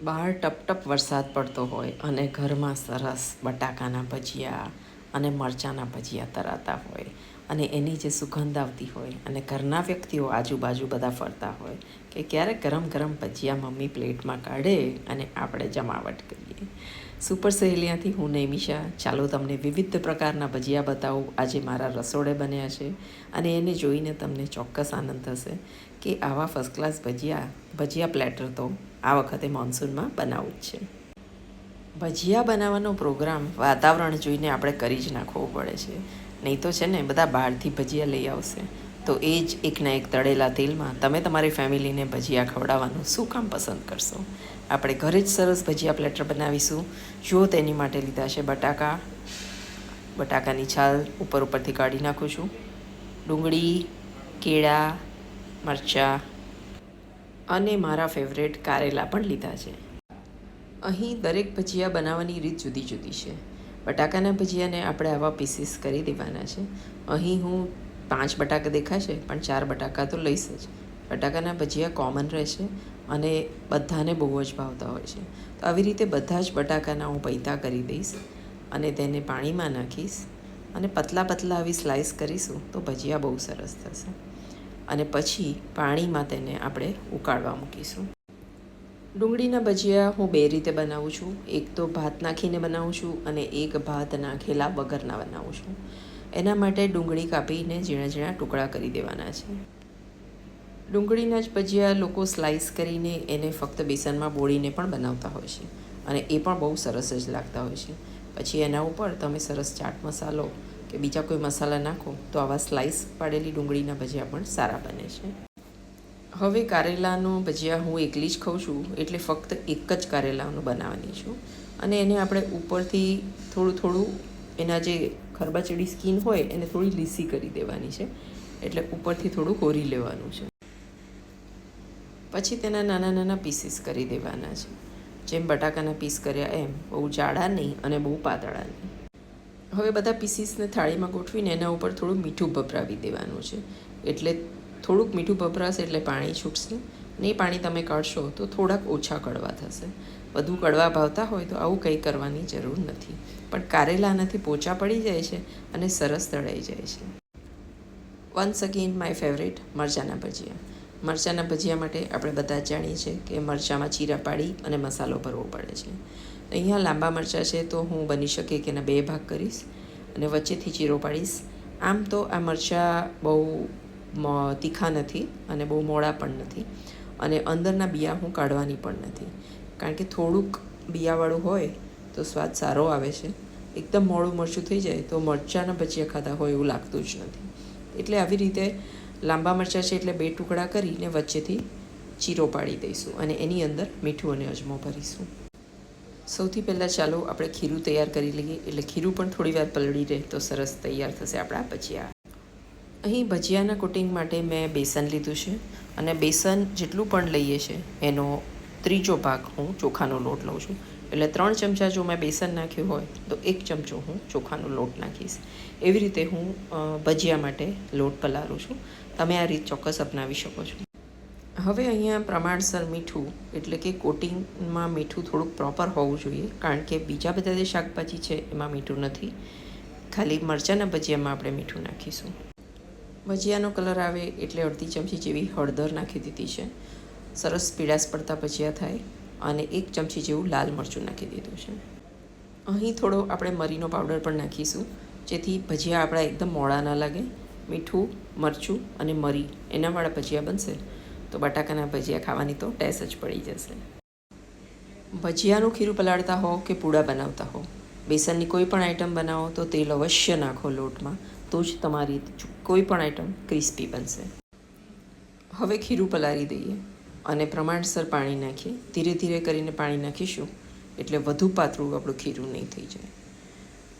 બહાર ટપ ટપ વરસાદ પડતો હોય અને ઘરમાં સરસ બટાકાના ભજીયા અને મરચાંના ભજીયા તરાતા હોય અને એની જે સુગંધ આવતી હોય અને ઘરના વ્યક્તિઓ આજુબાજુ બધા ફરતા હોય કે ક્યારેક ગરમ ગરમ ભજીયા મમ્મી પ્લેટમાં કાઢે અને આપણે જમાવટ કરીએ. સુપર સહેલિયાથી હું નૈમિષા. ચાલો તમને વિવિધ પ્રકારના ભજીયા બતાવું. આજે મારા રસોડે બન્યા છે અને એને જોઈને તમને ચોક્કસ આનંદ થશે કે આવા ફર્સ્ટ ક્લાસ ભજીયા ભજીયા પ્લેટર તો આ વખતે મોન્સૂનમાં બનાવવું જ છે. ભજીયા બનાવવાનો પ્રોગ્રામ વાતાવરણ જોઈને આપણે કરી જ નાખવો પડે છે. નહીં તો છે ને બધા બહારથી ભજીયા લઈ આવશે. તો એ જ એકના એક તળેલા તેલમાં તમે તમારી ફેમિલીને ભજીયા ખવડાવવાનું શું કામ પસંદ કરશો? આપણે ઘરે જ સરસ ભજીયા પ્લેટર બનાવીશું. જો તેની માટે લીધા છે બટાકા. બટાકાની છાલ ઉપર ઉપરથી કાઢી નાખું છું. ડુંગળી, કેળા, મરચાં અને મારા ફેવરેટ કારેલા પણ લીધા છે. અહીં દરેક ભજીયા બનાવવાની રીત જુદી જુદી છે. બટાકાના ભજીયાને આપણે આવા પીસીસ કરી દેવાના છે. અહીં હું પાંચ બટાકા દેખાશે, પણ ચાર બટાકા તો લઈશ જ. બટાકાના ભજીયા કોમન રહેશે અને બધાને બહુ જ ભાવતા હોય છે. તો આવી રીતે બધા જ બટાકાના હું પૈતા કરી દઈશ અને તેને પાણીમાં નાખીશ અને પતલા પતલા આવી સ્લાઇસ કરીશું તો ભજીયા બહુ સરસ થશે. અને પછી પાણીમાં તેને આપણે ઉકાળવા મૂકીશું. ડુંગળીના ભજીયા હું બે રીતે બનાવું છું. એક તો ભાત નાખીને બનાવું છું અને એક ભાત નાખેલા વગરના બનાવું છું. એના માટે ડુંગળી કાપીને ઝીણા ઝીણા ટુકડા કરી દેવાના છે. ડુંગળીના જ ભજીયા લોકો સ્લાઇસ કરીને એને ફક્ત બેસનમાં બોળીને પણ બનાવતા હોય છે અને એ પણ બહુ સરસ જ લાગતા હોય છે. પછી એના ઉપર તમે સરસ ચાટ મસાલો કે બીજા કોઈ મસાલા નાખો, તો આવા સ્લાઇસ પાડેલી ડુંગળીના ભજીયા પણ સારા બને છે. હવે કારેલાનો ભજીયા હું એકલી જ ખાઉં છું, એટલે ફક્ત એક જ કારેલાનું બનાવવાની છું. અને એને આપણે ઉપરથી થોડું થોડું એના જે ખરબાચડી સ્કીન હોય, એને થોડી લીસી કરી દેવાની છે. એટલે ઉપરથી થોડું કોરી લેવાનું છે. પછી તેના નાના નાના પીસીસ કરી દેવાના છે. જેમ બટાકાના પીસ કર્યા એમ, બહુ જાડા નહીં અને બહુ પાતળા નહીં. હવે બધા પીસીસને થાળીમાં ગોઠવીને એના ઉપર થોડું મીઠું ભભરાવી દેવાનું છે. એટલે થોડુંક મીઠું ભભરાશે એટલે પાણી છૂટશે. ને પાણી તમે કાઢશો તો થોડાક ઓછા કડવા થશે. વધુ કડવા ભાવતા હોય તો આવું કંઈ કરવાની જરૂર નથી. પણ કારેલા આનાથી પોચા પડી જાય છે અને સરસ તળાઈ જાય છે. વન્સ અગેન માય ફેવરેટ મરચાંના ભજીયા. મરચાંના ભજીયા માટે આપણે બધા જાણીએ છીએ કે મરચાંમાં ચીરા પાડી અને મસાલો ભરવો પડે છે. અહીંયા લાંબા મરચાં છે તો હું બની શકે કે એના બે ભાગ કરીશ અને વચ્ચેથી ચીરો પાડીશ. આમ તો આ મરચાં બહુ તીખા નથી અને બહુ મોડા પણ નથી અને અંદરના બિયા હું કાઢવાની પણ નથી. કારણ કે થોડુંક બિયાવાળું હોય તો સ્વાદ સારો આવે છે. એકદમ મોડું મરચું થઈ જાય તો મરચાંના ભજીયા ખાધા હોય એવું લાગતું જ નથી. એટલે આવી રીતે લાંબા મરચાં છે એટલે બે ટુકડા કરીને વચ્ચેથી ચીરો પાડી દઈશું અને એની અંદર મીઠું અને અજમો ભરીશું. સૌથી પહેલાં ચાલો આપણે ખીરું તૈયાર કરી લઈએ. એટલે ખીરું પણ થોડી વાર પલળી રહે તો સરસ તૈયાર થશે આપણા ભજીયા. અહીં ભજીયાના કોટિંગ માટે મેં બેસન લીધું છે અને બેસન જેટલું પણ લઈએ છે એનો ત્રીજો ભાગ હું ચોખાનો લોટ લઉં છું. એટલે ત્રણ ચમચા જો મેં બેસન નાખ્યું હોય તો એક ચમચો હું ચોખાનો લોટ નાખીશ. એવી રીતે હું ભજીયા માટે લોટ પલાળું છું. તમે આ રીત ચોક્કસ અપનાવી શકો છો. હવે અહીંયા પ્રમાણસર મીઠું, એટલે કે કોટિંગમાં મીઠું થોડુંક પ્રોપર હોવું જોઈએ, કારણ કે બીજા બધા જે શાકભાજી છે, એમાં મીઠું નથી. ખાલી મરચાંના ભજીયામાં આપણે મીઠું નાખીશું. ભજીયાનો કલર આવે એટલે અડધી ચમચી જેવી હળદર નાખી દીધી છે. સરસ પીળાશ પડતા ભજીયા થાય અને એક ચમચી જેવું લાલ મરચું નાખી દીધું છે. અહીં થોડો આપણે મરીનો પાવડર પણ નાખીશું, જેથી ભજીયા આપણા એકદમ મોડા ના લાગે. મીઠું, મરચું અને મરી એનાવાળા ભજીયા બનશે. તો બટાકાના ભજીયા ખાવાની તો ટેસ જ પડી જશે. ભજીયાનું ખીરું પલાળતા હો કે પૂડા બનાવતા હો? બેસનની કોઈ પણ આઈટમ બનાવો તો તેલ અવશ્ય નાખો લોટમાં, તો જ તમારી કોઈ પણ આઈટમ ક્રિસ્પી બનશે. હવે ખીરું પલાળી દઈએ અને પ્રમાણસર પાણી નાખીએ. ધીરે ધીરે કરીને પાણી નાખીશું એટલે વધુ પાતળું આપણું ખીરું નહીં થઈ જાય.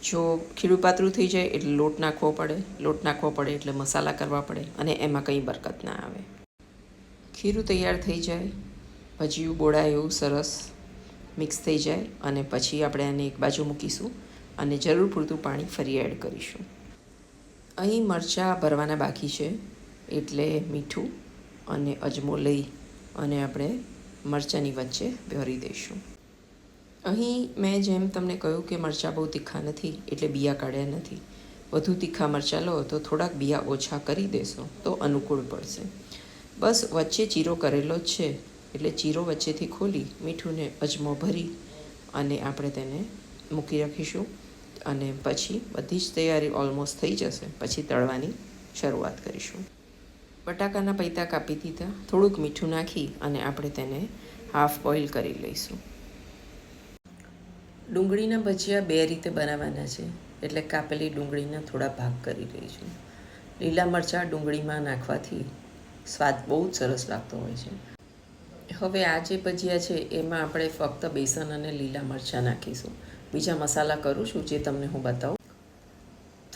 જો ખીરું પાતળું થઈ જાય એટલે લોટ નાખવો પડે, લોટ નાખવો પડે એટલે મસાલા કરવા પડે અને એમાં કંઈ બરકત ના આવે. ખીરું તૈયાર થઈ જાય ભજીયું બોળાય એવું સરસ મિક્સ થઈ જાય અને પછી આપણે આને એક બાજુ મૂકીશું અને જરૂર પૂરતું પાણી ફરી એડ કરીશું. અહીં મરચાં ભરવાના બાકી છે, એટલે મીઠું અને અજમો લઈ અને આપણે મરચાંની વચ્ચે ભરી દઈશું. અહીં મેં જેમ તમને કહ્યું કે મરચાં બહુ તીખા નથી, એટલે બિયા કાઢ્યા નથી. વધુ તીખા મરચાં લો તો થોડાક બિયા ઓછા કરી દેશો, તો અનુકૂળ પડશે. બસ વચ્ચે ચીરો કરેલો જ છે. એટલે ચીરો વચ્ચેથી ખોલી, મીઠુંને અજમો ભરી અને આપણે તેને મૂકી રાખીશું. અને પછી બધી જ તૈયારી ઓલમોસ્ટ થઈ જશે. પછી તળવાની શરૂઆત કરીશું. બટાકાના પૈતા કાપી દીધા. થોડુંક મીઠું નાખી અને આપણે તેને હાફ બોઇલ કરી લઈશું. ડુંગળીના ભજીયા બે રીતે બનાવવાના છે. એટલે કાપેલી ડુંગળીના થોડા ભાગ કરી લઈશું. લીલા મરચાં ડુંગળીમાં નાખવાથી સ્વાદ બહુ જ સરસ લાગતો હોય છે. હવે આ જે ભજીયા છે, એમાં આપણે ફક્ત બેસન અને લીલા મરચાં નાખીશું. બીજા મસાલા કરું છું, જે તમને હું બતાવું.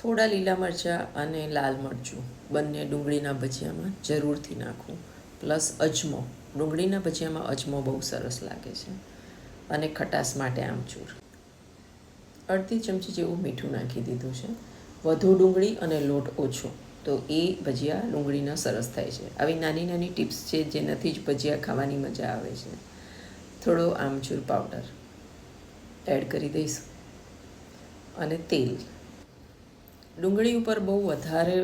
થોડા લીલા મરચાં અને લાલ મરચું બંને ડુંગળીના ભજીયામાં જરૂરથી નાખું. પ્લસ અજમો, ડુંગળીના ભજીયામાં અજમો બહુ સરસ લાગે છે. અને ખટાશ માટે આમચૂર. અડધી ચમચી જેવું મીઠું નાખી દીધું છે. વધુ ડુંગળી અને લોટ ઓછો. તો એ ભજીયા ડુંગળીના સરસ થાય છે. આવી નાની નાની ટિપ્સ છે જેનાથી જ ભજીયા ખાવાની મજા આવે છે. થોડો આમચૂર પાવડર એડ કરી દઈશું અને તેલ. ડુંગળી ઉપર બહુ વધારે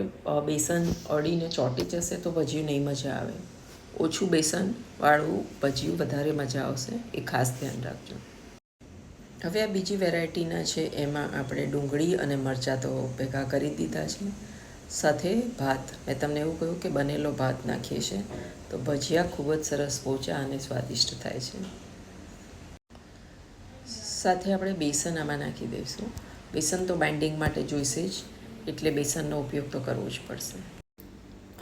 બેસન અડીને ચોંટી જશે તો ભજીયું નહીં મજા આવે. ઓછું બેસનવાળું ભજીયું વધારે મજા આવશે, એ ખાસ ધ્યાન રાખજો. હવે આ બીજી વેરાયટીના છે, એમાં આપણે ડુંગળી અને મરચાં તો ભેગા કરી દીધા છે. સાથે ભાત. મેં તમને એવું કહ્યું કે બનેલો ભાત નાખીએ છીએ. તો ભજીયા ખૂબ જ સરસ પોચા અને સ્વાદિષ્ટ થાય છે. સાથે આપણે બેસન આમાં નાખી દઈશું. બેસન તો બાઇન્ડિંગ માટે જોઈશે જ, એટલે બેસનનો ઉપયોગ તો કરવો જ પડશે.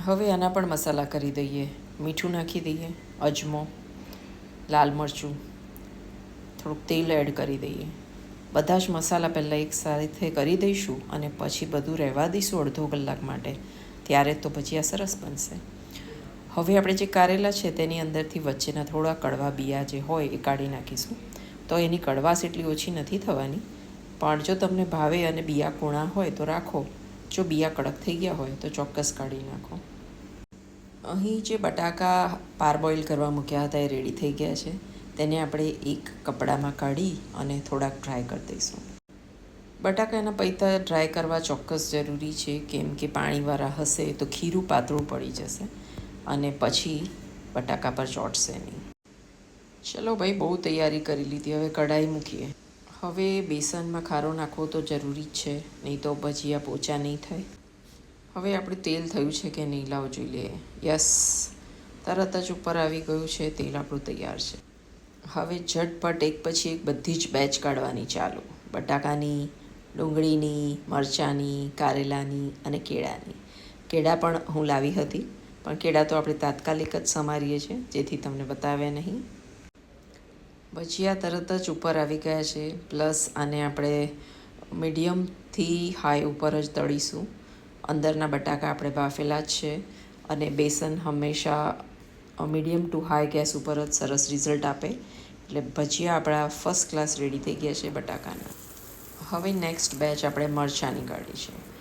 હવે આના પણ મસાલા કરી દઈએ. મીઠું નાખી દઈએ, અજમો, લાલ મરચું, થોડુંક તેલ એડ કરી દઈએ. બધા જ મસાલા પહેલાં એક સાથે કરી દઈશું અને પછી બધું રહેવા દઈશું અડધો કલાક માટે. ત્યારે તો ભજીયા સરસ બનશે. હવે આપણે જે કારેલા છે તેની અંદરથી વચ્ચેના થોડા કડવા બિયા જે હોય એ કાઢી નાખીશું. તો એની કડવાશ એટલી ઓછી નથી થવાની. પણ જો તમને ભાવે અને બિયા કૂણા હોય તો રાખો. જો બિયા કડક થઈ ગયા હોય તો ચોક્કસ કાઢી નાખો. અહીં જે બટાકા પારબોઇલ કરવા મૂક્યા હતા એ રેડી થઈ ગયા છે. તેને આપણે એક કપડામાં કાઢી અને થોડાક ડ્રાય કરી દઈશું. બટાકાના પૈતા ડ્રાય કરવા ચોક્કસ જરૂરી છે, કેમ કે પાણીવાળા હશે તો ખીરું પાતળું પડી જશે અને પછી બટાકા પર ચોટશે નહીં. ચલો ભાઈ, બહુ તૈયારી કરી લીધી, હવે કઢાઈ મૂકીએ. હવે બેસનમાં ખારો નાખવો તો જરૂરી જ છે, નહીં તો ભજીયા પોચા નહીં થાય. હવે આપણે તેલ થયું છે કે નહીં લાવ જોઈ લઈએ યસ. તરત જ ઉપર આવી ગયું છે, તેલ આપણું તૈયાર છે. હવે ઝટપટ એક પછી એક બધી જ બેચ કાઢવાની ચાલુ. બટાકાની, ડુંગળીની, મરચાંની, કારેલાની અને કેળાની. કેળા પણ હું લાવી હતી, પણ કેળા તો આપણે તાત્કાલિક જ સમારીએ છીએ, જેથી તમને બતાવ્યા નહીં. ભજીયા તરત જ ઉપર આવી ગયા છે, પ્લસ આને આપણે મીડિયમથી હાઈ ઉપર જ તળીશું. અંદરના બટાકા આપણે બાફેલા જ છે, અને બેસન હંમેશા મીડિયમ ટુ હાઈ ગેસ ઉપર જ સરસ રિઝલ્ટ આપે. એટલે ભજીયા આપણા ફર્સ્ટ ક્લાસ રેડી થઈ ગયા છે બટાકાના. હવે નેક્સ્ટ બેચ આપણે મરચાંની કાઢી છે.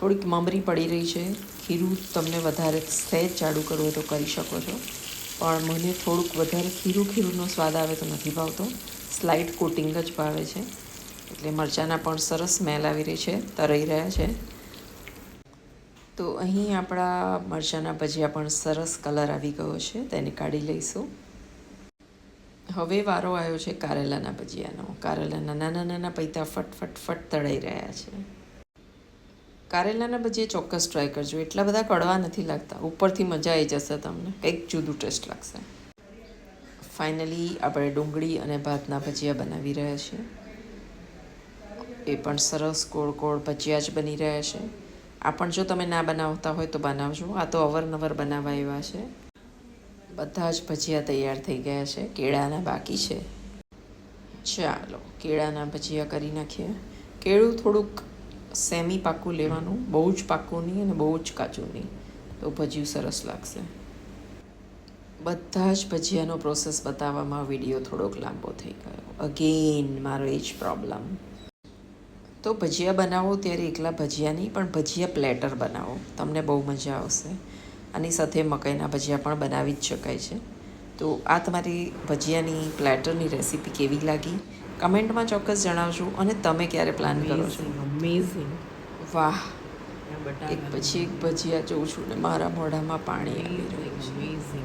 થોડીક મમરી પડી રહી છે. ખીરું તમને વધારે સહેજ જાડું કરવું હોય તો કરી શકો છો. પણ મને થોડુંક વધારે ખીરું ખીરુંનો સ્વાદ આવે તો નથી ભાવતો. સ્લાઇટ કોટિંગ જ ભાવે છે. એટલે મરચાંના પણ સરસ સ્મેલ આવી રહી છે. તરાઈ રહ્યા છે. તો અહીં આપણા મરચાંના ભજીયા પણ સરસ કલર આવી ગયો છે તેને કાઢી લઈશું. હવે વારો આવ્યો છે કારેલાના ભજીયાનો. કારેલાના નાના નાના પૈતા ફટ ફટ તળાઈ રહ્યા છે. કારેલાના ભજીયા ચોક્કસ ટ્રાય કરજો. એટલા બધા કડવા નથી લાગતા. ઉપરથી મજા આવી જશે તમને. કંઈક જુદું ટેસ્ટ લાગશે. ફાઇનલી આપણે ડુંગળી અને ભાતના ભજીયા બનાવી રહ્યા છીએ. એ પણ સરસ ગોળ ગોળ ભજીયા જ બની રહ્યા છે. આ પણ જો તમે ના બનાવતા હોય તો બનાવજો. આ તો અવરનવર બનાવવા એવા છે. બધા જ ભજીયા તૈયાર થઈ ગયા છે. કેળાના બાકી છે. ચાલો, કેળાના ભજીયા કરી નાખીએ. કેળું થોડુંક સેમી પાકું લેવાનું, બહુ જ પાકું નહીં અને બહુ જ કાચું નહીં. તો ભજીયું સરસ લાગશે. બધા જ ભજીયાનો પ્રોસેસ બતાવવામાં વીડિયો થોડોક લાંબો થઈ ગયો. અગેન મારો એ જ પ્રોબ્લેમ તો ભજીયા બનાવો ત્યારે એકલા ભજીયા નહીં પણ ભજીયા પ્લેટર બનાવો. તમને બહુ મજા આવશે. આની સાથે મકાઈના ભજીયા પણ બનાવી જ શકાય છે. તો આ તમારી ભજીયાની પ્લેટરની રેસીપી કેવી લાગી? કમેન્ટમાં ચોક્કસ જણાવજો અને તમે ક્યારે પ્લાન કરો છો? અમેઝિંગ વાહ. એક પછી એક ભજીયા જોઉં છું ને મારા મોઢામાં પાણી આવી રહ્યું છે.